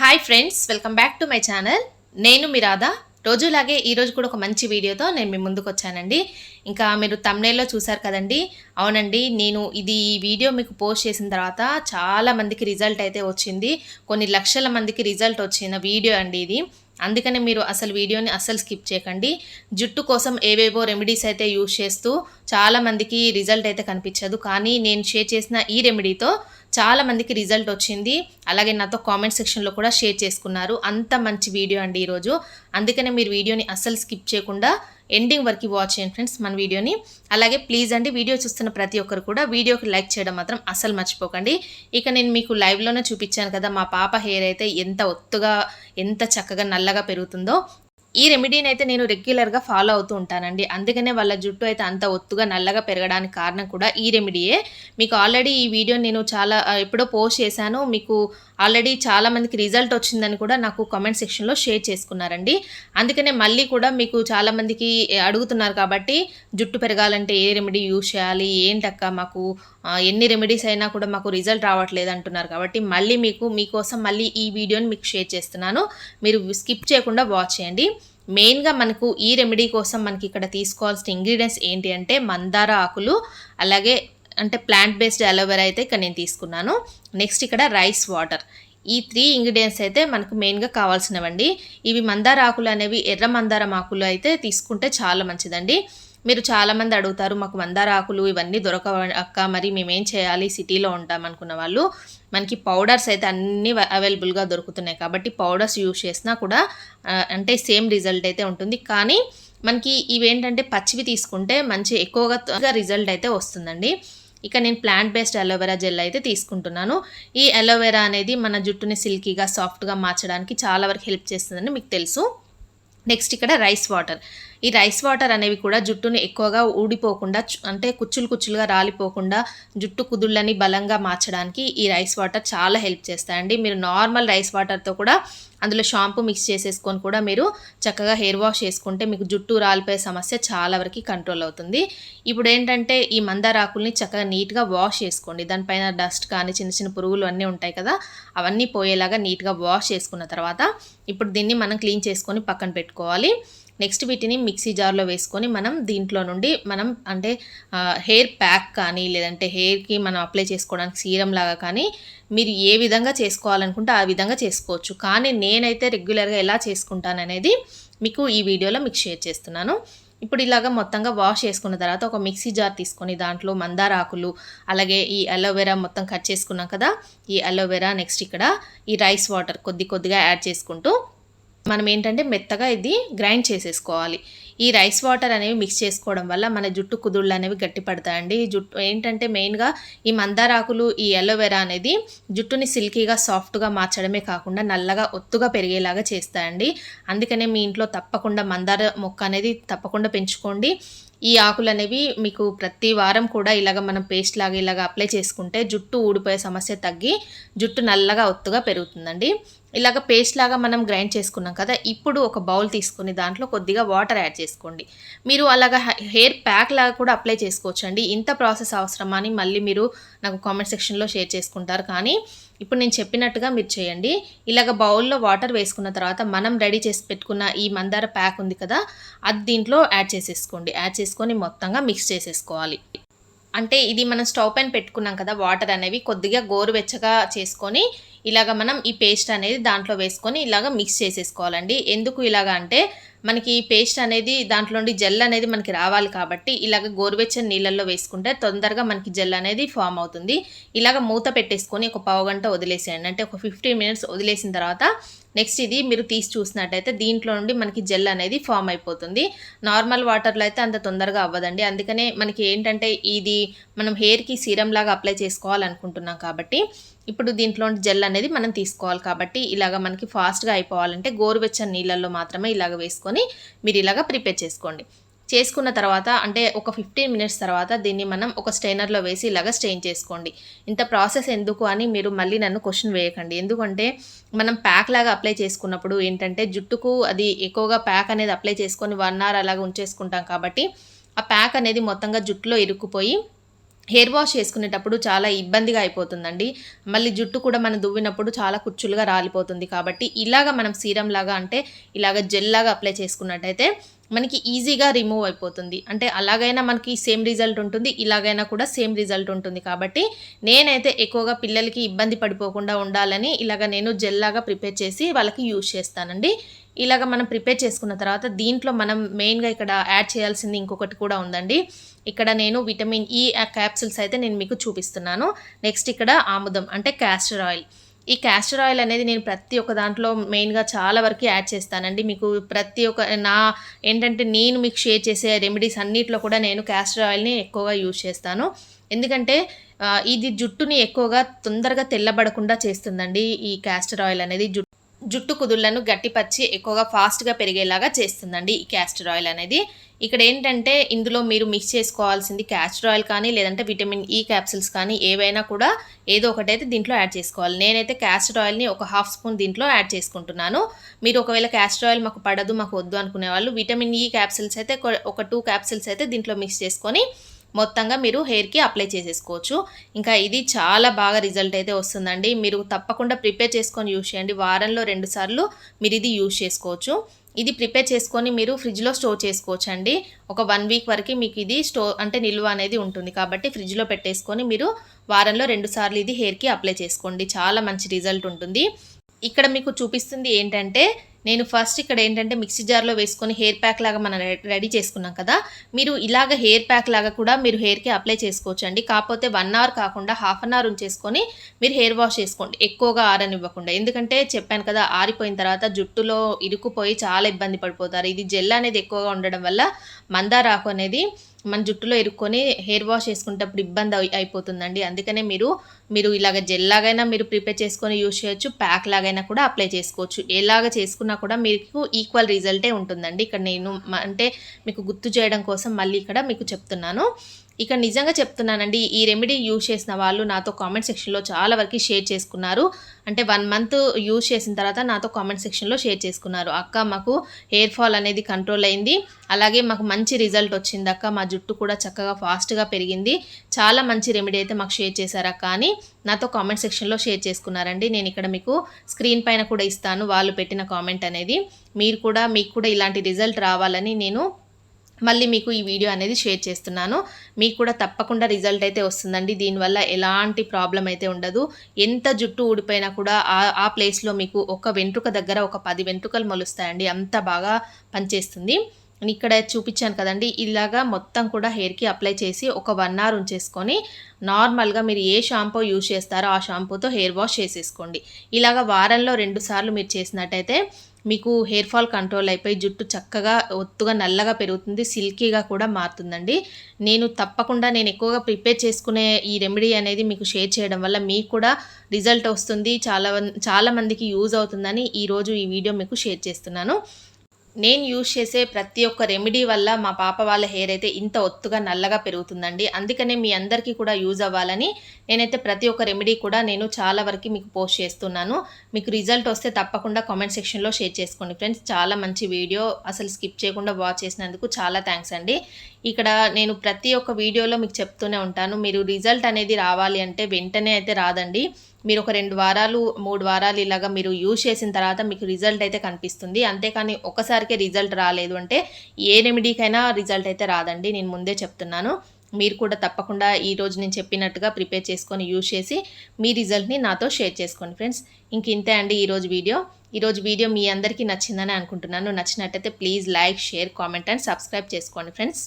Hi friends welcome back to my channel నేను మీ రాధా. రోజులాగే ఈరోజు కూడా ఒక మంచి వీడియోతో నేను మీ ముందుకు వచ్చానండి. ఇంకా మీరు తమ్నేల్లో చూసారు కదండి. అవునండి నేను ఇది ఈ వీడియో మీకు పోస్ట్ చేసిన తర్వాత చాలా మందికి రిజల్ట్ అయితే వచ్చింది. కొన్ని లక్షల మందికి రిజల్ట్ వచ్చిన వీడియో అండి ఇది. అందుకని మీరు అసలు వీడియోని అస్సలు స్కిప్ చేయకండి. జుట్టు కోసం ఏవేవో రెమెడీస్ అయితే యూజ్ చేస్తూ చాలామందికి రిజల్ట్ అయితే కనిపించదు. కానీ నేను షేర్ చేసిన ఈ రెమెడీతో చాలా మందికి రిజల్ట్ వచ్చింది. అలాగే నాతో కామెంట్ సెక్షన్లో కూడా షేర్ చేసుకున్నారు. అంత మంచి వీడియో అండి ఈరోజు. అందుకనే మీరు వీడియోని అస్సలు స్కిప్ చేయకుండా ఎండింగ్ వరకు వాచ్ చేయండి ఫ్రెండ్స్ మన వీడియోని. అలాగే ప్లీజ్ అండి వీడియో చూస్తున్న ప్రతి ఒక్కరు కూడా వీడియోకి లైక్ చేయడం మాత్రం అస్సలు మర్చిపోకండి. ఇక నేను మీకు లైవ్లోనే చూపించాను కదా మా పాప హెయిర్ అయితే ఎంత ఒత్తుగా ఎంత చక్కగా నల్లగా పెరుగుతుందో. ఈ రెమెడీని అయితే నేను రెగ్యులర్గా ఫాలో అవుతూ ఉంటానండి. అందుకనే వాళ్ళ జుట్టు అయితే అంత ఒత్తుగా నల్లగా పెరగడానికి కారణం కూడా ఈ రెమెడీయే. మీకు ఆల్రెడీ ఈ వీడియో నేను చాలా ఎప్పుడో పోస్ట్ చేశాను. మీకు ఆల్రెడీ చాలామందికి రిజల్ట్ వచ్చిందని కూడా నాకు కామెంట్ సెక్షన్లో షేర్ చేసుకున్నారండి. అందుకనే మళ్ళీ కూడా మీకు చాలామందికి అడుగుతున్నారు కాబట్టి జుట్టు పెరగాలంటే ఏ రెమెడీ యూజ్ చేయాలి? ఏంటక్క మాకు ఎన్ని రెమెడీస్ అయినా కూడా మాకు రిజల్ట్ రావట్లేదు అంటున్నారు కాబట్టి మళ్ళీ మీకు మీకోసం మళ్ళీ ఈ వీడియోని మీకు షేర్ చేస్తున్నాను. మీరు స్కిప్ చేయకుండా వాచ్ చేయండి. మెయిన్గా మనకు ఈ రెమెడీ కోసం మనకి ఇక్కడ తీసుకోవాల్సిన ఇంగ్రీడియంట్స్ ఏంటి అంటే మందార ఆకులు అలాగే అంటే ప్లాంట్ బేస్డ్ అలోవెరా అయితే ఇక్కడ నేను తీసుకున్నాను. నెక్స్ట్ ఇక్కడ రైస్ వాటర్. ఈ త్రీ ఇంగ్రీడియంట్స్ అయితే మనకు మెయిన్గా కావాల్సినవండి. ఇవి మందార ఆకులు అనేవి ఎర్ర మందారం ఆకులు అయితే తీసుకుంటే చాలా మంచిదండి. మీరు చాలామంది అడుగుతారు మాకు మందార ఆకులు ఇవన్నీ దొరకవ అక్క మరి మేమేం చేయాలి? సిటీలో ఉంటాం అనుకున్న వాళ్ళు మనకి పౌడర్స్ అయితే అన్నీ అవైలబుల్గా దొరుకుతున్నాయి. కాబట్టి పౌడర్స్ యూజ్ చేసినా కూడా అంటే సేమ్ రిజల్ట్ అయితే ఉంటుంది. కానీ మనకి ఇవేంటంటే పచ్చివి తీసుకుంటే మంచి ఎక్కువగా రిజల్ట్ అయితే వస్తుందండి. ఇక నేను ప్లాంట్ బేస్డ్ అలోవెరా జెల్ అయితే తీసుకుంటున్నాను. ఈ అలోవెరా అనేది మన జుట్టుని సిల్కీగా సాఫ్ట్గా మార్చడానికి చాలా వరకు హెల్ప్ చేస్తుందని మీకు తెలుసు. నెక్స్ట్ ఇక్కడ రైస్ వాటర్ ఈ రైస్ వాటర్ అనేవి కూడా జుట్టుని ఎక్కువగా ఊడిపోకుండా అంటే కుచ్చులు కుచ్చులుగా రాలిపోకుండా జుట్టు కుదుళ్ళని బలంగా మార్చడానికి ఈ రైస్ వాటర్ చాలా హెల్ప్ చేస్తాయండి. మీరు నార్మల్ రైస్ వాటర్తో కూడా అందులో షాంపూ మిక్స్ చేసేసుకొని కూడా మీరు చక్కగా హెయిర్ వాష్ చేసుకుంటే మీకు జుట్టు రాలిపోయే సమస్య చాలా వరకు కంట్రోల్ అవుతుంది. ఇప్పుడు ఏంటంటే ఈ మందార ఆకుల్ని చక్కగా నీట్గా వాష్ చేసుకోండి. దానిపైన డస్ట్ కానీ చిన్న చిన్న పురుగులు అన్నీ ఉంటాయి కదా అవన్నీ పోయేలాగా నీట్గా వాష్ చేసుకున్న తర్వాత ఇప్పుడు దీన్ని మనం క్లీన్ చేసుకొని పక్కన పెట్టుకోవాలి. నెక్స్ట్ వీటిని మిక్సీ జార్లో వేసుకొని మనం దీంట్లో నుండి మనం అంటే హెయిర్ ప్యాక్ కానీ లేదంటే హెయిర్కి మనం అప్లై చేసుకోవడానికి సీరం లాగా కానీ మీరు ఏ విధంగా చేసుకోవాలనుకుంటే ఆ విధంగా చేసుకోవచ్చు. కానీ నేనైతే రెగ్యులర్గా ఎలా చేసుకుంటాను అనేది మీకు ఈ వీడియోలో మీకు షేర్ చేస్తున్నాను. ఇప్పుడు ఇలాగ మొత్తంగా వాష్ చేసుకున్న తర్వాత ఒక మిక్సీ జార్ తీసుకొని దాంట్లో మందార ఆకులు అలాగే ఈ అలోవెరా మొత్తం కట్ చేసుకున్నాం కదా ఈ అలోవెరా నెక్స్ట్ ఇక్కడ ఈ రైస్ వాటర్ కొద్ది కొద్దిగా యాడ్ చేసుకుంటూ మనం ఏంటంటే మెత్తగా ఇది గ్రైండ్ చేసేసుకోవాలి. ఈ రైస్ వాటర్ అనేవి మిక్స్ చేసుకోవడం వల్ల మన జుట్టు కుదుళ్ళు అనేవి గట్టిపడతాయండి ఈ జుట్టు ఏంటంటే మెయిన్గా ఈ మందార ఆకులు ఈ ఎలోవెరా అనేది జుట్టుని సిల్కీగా సాఫ్ట్గా మార్చడమే కాకుండా నల్లగా ఒత్తుగా పెరిగేలాగా చేస్తాయండి. అందుకనే మీ ఇంట్లో తప్పకుండా మందార మొక్క అనేది తప్పకుండా పెంచుకోండి. ఈ ఆకులు అనేవి మీకు ప్రతి వారం కూడా ఇలాగ మనం పేస్ట్ లాగా ఇలాగ అప్లై చేసుకుంటే జుట్టు ఊడిపోయే సమస్య తగ్గి జుట్టు నల్లగా ఒత్తుగా పెరుగుతుందండి. ఇలాగ పేస్ట్ లాగా మనం గ్రైండ్ చేసుకున్నాం కదా ఇప్పుడు ఒక బౌల్ తీసుకుని దాంట్లో కొద్దిగా వాటర్ యాడ్ చేసుకోండి. మీరు అలాగ హెయిర్ ప్యాక్ లాగా కూడా అప్లై చేసుకోవచ్చు అండి ఇంత ప్రాసెస్ అవసరమా అని మళ్ళీ మీరు నాకు కామెంట్ సెక్షన్లో షేర్ చేసుకుంటారు. కానీ ఇప్పుడు నేను చెప్పినట్టుగా మీరు చేయండి. ఇలాగ బౌల్లో వాటర్ వేసుకున్న తర్వాత మనం రెడీ చేసి పెట్టుకున్న ఈ మందార ప్యాక్ ఉంది కదా అది దీంట్లో యాడ్ చేసేసుకోండి. యాడ్ చేసుకొని మొత్తంగా మిక్స్ చేసేసుకోవాలి. అంటే ఇది మనం స్టవ్ పైన పెట్టుకున్నాం కదా వాటర్ అనేవి కొద్దిగా గోరువెచ్చగా చేసుకొని ఇలాగ మనం ఈ పేస్ట్ అనేది దాంట్లో వేసుకొని ఇలాగ మిక్స్ చేసేసుకోవాలండి. ఎందుకు ఇలాగ అంటే మనకి ఈ పేస్ట్ అనేది దాంట్లో నుండి జెల్ అనేది మనకి రావాలి కాబట్టి ఇలాగ గోరువెచ్చని నీళ్ళల్లో వేసుకుంటే తొందరగా మనకి జెల్ అనేది ఫామ్ అవుతుంది. ఇలాగ మూత పెట్టేసుకొని ఒక పావు గంట వదిలేసేయండి. అంటే ఒక ఫిఫ్టీన్ మినిట్స్ వదిలేసిన తర్వాత నెక్స్ట్ ఇది మీరు తీసి చూసినట్టయితే దీంట్లో నుండి మనకి జెల్ అనేది ఫామ్ అయిపోతుంది. నార్మల్ వాటర్లో అయితే అంత తొందరగా అవ్వదండి. అందుకనే మనకి ఏంటంటే ఇది మనం హెయిర్కి సీరం లాగా అప్లై చేసుకోవాలనుకుంటున్నాం కాబట్టి ఇప్పుడు దీంట్లో జెల్ అనేది మనం తీసుకోవాలి కాబట్టి ఇలాగ మనకి ఫాస్ట్గా అయిపోవాలంటే గోరువెచ్చని నీళ్ళల్లో మాత్రమే ఇలాగ వేసుకొని మీరు ఇలాగ ప్రిపేర్ చేసుకోండి. చేసుకున్న తర్వాత అంటే ఒక ఫిఫ్టీన్ మినిట్స్ తర్వాత దీన్ని మనం ఒక స్టెయినర్లో వేసి ఇలాగ స్టెయిన్ చేసుకోండి. ఇంత ప్రాసెస్ ఎందుకు అని మీరు మళ్ళీ నన్ను క్వశ్చన్ వేయకండి. ఎందుకంటే మనం ప్యాక్ లాగా అప్లై చేసుకున్నప్పుడు ఏంటంటే జుట్టుకు అది ఎక్కువగా ప్యాక్ అనేది అప్లై చేసుకొని వన్ అవర్ అలాగ ఉంచేసుకుంటాం కాబట్టి ఆ ప్యాక్ అనేది మొత్తంగా జుట్టులో ఇరుక్కుపోయి హెయిర్ వాష్ చేసుకునేటప్పుడు చాలా ఇబ్బందిగా అయిపోతుందండి. మళ్ళీ జుట్టు కూడా మనం దువ్వినప్పుడు చాలా కుచ్చులుగా రాలిపోతుంది కాబట్టి ఇలాగ మనం సీరం లాగా అంటే ఇలాగ జెల్ లాగా అప్లై చేసుకున్నట్టయితే మనకి ఈజీగా రిమూవ్ అయిపోతుంది. అంటే అలాగైనా మనకి సేమ్ రిజల్ట్ ఉంటుంది ఇలాగైనా కూడా సేమ్ రిజల్ట్ ఉంటుంది. కాబట్టి నేనైతే ఎక్కువగా పిల్లలకి ఇబ్బంది పడిపోకుండా ఉండాలని ఇలాగ నేను జెల్లాగా ప్రిపేర్ చేసి వాళ్ళకి యూజ్ చేస్తానండి. ఇలాగ మనం ప్రిపేర్ చేసుకున్న తర్వాత దీంట్లో మనం మెయిన్గా ఇక్కడ యాడ్ చేయాల్సింది ఇంకొకటి కూడా ఉందండి. ఇక్కడ నేను విటమిన్ ఈ క్యాప్సిల్స్ అయితే నేను మీకు చూపిస్తున్నాను. నెక్స్ట్ ఇక్కడ ఆముదం అంటే క్యాస్టర్ ఆయిల్ ఈ క్యాస్టర్ ఆయిల్ అనేది నేను ప్రతి ఒక్క దాంట్లో మెయిన్గా చాలా వరకు యాడ్ చేస్తానండి. మీకు ప్రతి ఒక్క నా ఏంటంటే నేను మీకు షేర్ చేసే రెమెడీస్ అన్నిట్లో కూడా నేను క్యాస్టర్ ఆయిల్ని ఎక్కువగా యూజ్ చేస్తాను. ఎందుకంటే ఇది జుట్టుని ఎక్కువగా తొందరగా తెల్లబడకుండా చేస్తుందండి ఈ క్యాస్టర్ ఆయిల్ అనేది. జుట్టు జుట్టు కుదుళ్ళను గట్టిపచ్చి ఎక్కువగా ఫాస్ట్గా పెరిగేలాగా చేస్తుందండి ఈ క్యాస్టర్ ఆయిల్ అనేది. ఇక్కడ ఏంటంటే ఇందులో మీరు మిక్స్ చేసుకోవాల్సింది క్యాస్టర్ ఆయిల్ కానీ లేదంటే విటమిన్ ఈ క్యాప్సిల్స్ కానీ ఏవైనా కూడా ఏదో ఒకటైతే దీంట్లో యాడ్ చేసుకోవాలి. నేనైతే క్యాస్టర్ ఆయిల్ని ఒక హాఫ్ స్పూన్ దీంట్లో యాడ్ చేసుకుంటున్నాను. మీరు ఒకవేళ క్యాస్టర్ ఆయిల్ మాకు పడదు మాకు వద్దు అనుకునే వాళ్ళు విటమిన్ ఈ క్యాప్సిల్స్ అయితే ఒక టూ క్యాప్సిల్స్ అయితే దీంట్లో మిక్స్ చేసుకొని మొత్తంగా మీరు హెయిర్కి అప్లై చేసేసుకోవచ్చు. ఇంకా ఇది చాలా బాగా రిజల్ట్ అయితే వస్తుందండి. మీరు తప్పకుండా ప్రిపేర్ చేసుకొని యూజ్ చేయండి. వారంలో రెండు సార్లు మీరు ఇది యూజ్ చేసుకోవచ్చు. ఇది ప్రిపేర్ చేసుకొని మీరు ఫ్రిడ్జ్లో స్టోర్ చేసుకోవచ్చు అండి ఒక వన్ వీక్ వరకు మీకు ఇది స్టోర్ అంటే నిల్వ అనేది ఉంటుంది. కాబట్టి ఫ్రిడ్జ్లో పెట్టేసుకొని మీరు వారంలో రెండు సార్లు ఇది హెయిర్కి అప్లై చేసుకోండి. చాలా మంచి రిజల్ట్ ఉంటుంది. ఇక్కడ మీకు చూపిస్తుంది ఏంటంటే నేను ఫస్ట్ ఇక్కడ ఏంటంటే మిక్సీ జార్లో వేసుకొని హెయిర్ ప్యాక్ లాగా మనం రెడీ చేసుకున్నాం కదా మీరు ఇలాగ హెయిర్ ప్యాక్ లాగా కూడా మీరు హెయిర్కి అప్లై చేసుకోవచ్చు అండి కాకపోతే వన్ అవర్ కాకుండా హాఫ్ అన్ అవర్ ఉంచేసుకొని మీరు హెయిర్ వాష్ చేసుకోండి. ఎక్కువగా ఆరనివ్వకుండా. ఎందుకంటే చెప్పాను కదా ఆరిపోయిన తర్వాత జుట్టులో ఇరుకుపోయి చాలా ఇబ్బంది పడిపోతారు. ఇది జెల్ అనేది ఎక్కువగా ఉండడం వల్ల మందారాకు అనేది మన జుట్టులో ఇరుక్కొని హెయిర్ వాష్ చేసుకునేటప్పుడు ఇబ్బంది అయిపోతుందండి. అందుకనే మీరు మీరు ఇలాగ జెల్ లాగైనా మీరు ప్రిపేర్ చేసుకొని యూజ్ చేయొచ్చు ప్యాక్ లాగైనా కూడా అప్లై చేసుకోవచ్చు. ఎలాగ చేసుకున్నా కూడా మీకు ఈక్వల్ రిజల్టే ఉంటుందండి. ఇక్కడ నేను అంటే మీకు గుర్తు చేయడం కోసం మళ్ళీ ఇక్కడ మీకు చెప్తున్నాను. ఇక నిజంగా చెప్తున్నానండి ఈ రెమెడీ యూజ్ చేసిన వాళ్ళు నాతో కామెంట్ సెక్షన్లో చాలా వరకు షేర్ చేసుకున్నారు. అంటే వన్ మంత్ యూజ్ చేసిన తర్వాత నాతో కామెంట్ సెక్షన్లో షేర్ చేసుకున్నారు. అక్క మాకు హెయిర్ ఫాల్ అనేది కంట్రోల్ అయింది. అలాగే మాకు మంచి రిజల్ట్ వచ్చింది అక్క. మా జుట్టు కూడా చక్కగా ఫాస్ట్గా పెరిగింది. చాలా మంచి రెమెడీ అయితే మాకు షేర్ చేశారు అక్క అని నాతో కామెంట్ సెక్షన్లో షేర్ చేసుకున్నారండి. నేను ఇక్కడ మీకు స్క్రీన్ పైన కూడా ఇస్తాను వాళ్ళు పెట్టిన కామెంట్ అనేది. మీరు కూడా మీకు కూడా ఇలాంటి రిజల్ట్ రావాలని నేను మళ్ళీ మీకు ఈ వీడియో అనేది షేర్ చేస్తున్నాను. మీకు కూడా తప్పకుండా రిజల్ట్ అయితే వస్తుందండి. దీనివల్ల ఎలాంటి ప్రాబ్లం అయితే ఉండదు. ఎంత జుట్టు ఊడిపోయినా కూడా ఆ ప్లేస్లో మీకు ఒక వెంట్రుక దగ్గర ఒక పది వెంట్రుకలు మొలుస్తాయండి. అంత బాగా పనిచేస్తుంది. ఇక్కడ చూపించాను కదండి. ఇలాగా మొత్తం కూడా హెయిర్కి అప్లై చేసి ఒక వన్ అవర్ ఉంచేసుకొని నార్మల్గా మీరు ఏ షాంపూ యూజ్ చేస్తారో ఆ షాంపూతో హెయిర్ వాష్ చేసేసుకోండి. ఇలాగ వారంలో రెండు సార్లు మీరు చేసినట్టయితే మీకు హెయిర్ ఫాల్ కంట్రోల్ అయిపోయి జుట్టు చక్కగా ఒత్తుగా నల్లగా పెరుగుతుంది సిల్కీగా కూడా మారుతుందండి. నేను తప్పకుండా నేను ఎక్కువగా ప్రిపేర్ చేసుకునే ఈ రెమెడీ అనేది మీకు షేర్ చేయడం వల్ల మీకు కూడా రిజల్ట్ వస్తుంది. చాలా చాలా మందికి యూజ్ అవుతుందని ఈరోజు ఈ వీడియో మీకు షేర్ చేస్తున్నాను. నేను యూజ్ చేసే ప్రతి ఒక్క రెమెడీ వల్ల మా పాప వాళ్ళ హెయిర్ అయితే ఇంత ఒత్తుగా నల్లగా పెరుగుతుందండి. అందుకనే మీ అందరికీ కూడా యూజ్ అవ్వాలని నేనైతే ప్రతి ఒక్క రెమెడీ కూడా నేను చాలా వరకు మీకు పోస్ట్ చేస్తున్నాను. మీకు రిజల్ట్ వస్తే తప్పకుండా కామెంట్ సెక్షన్లో షేర్ చేసుకోండి ఫ్రెండ్స్ చాలా మంచి వీడియో అసలు స్కిప్ చేయకుండా వాచ్ చేసినందుకు చాలా థ్యాంక్స్ అండి. ఇక్కడ నేను ప్రతి ఒక్క వీడియోలో మీకు చెప్తూనే ఉంటాను. మీరు రిజల్ట్ అనేది రావాలి అంటే వెంటనే అయితే రాదండి. మీరు ఒక రెండు వారాలు మూడు వారాలు ఇలాగా మీరు యూజ్ చేసిన తర్వాత మీకు రిజల్ట్ అయితే కనిపిస్తుంది. అంతేకాని ఒకసారికే రిజల్ట్ రాలేదు అంటే ఏ రెమెడీకైనా రిజల్ట్ అయితే రాదండి. నేను ముందే చెప్తున్నాను. మీరు కూడా తప్పకుండా ఈరోజు నేను చెప్పినట్టుగా ప్రిపేర్ చేసుకొని యూజ్ చేసి మీ రిజల్ట్ని నాతో షేర్ చేసుకోండి ఫ్రెండ్స్. ఇంక ఇంతే అండి ఈరోజు వీడియో. ఈరోజు వీడియో మీ అందరికీ నచ్చిందని అనుకుంటున్నాను. నచ్చినట్టయితే please like share comment and subscribe చేసుకోండి ఫ్రెండ్స్.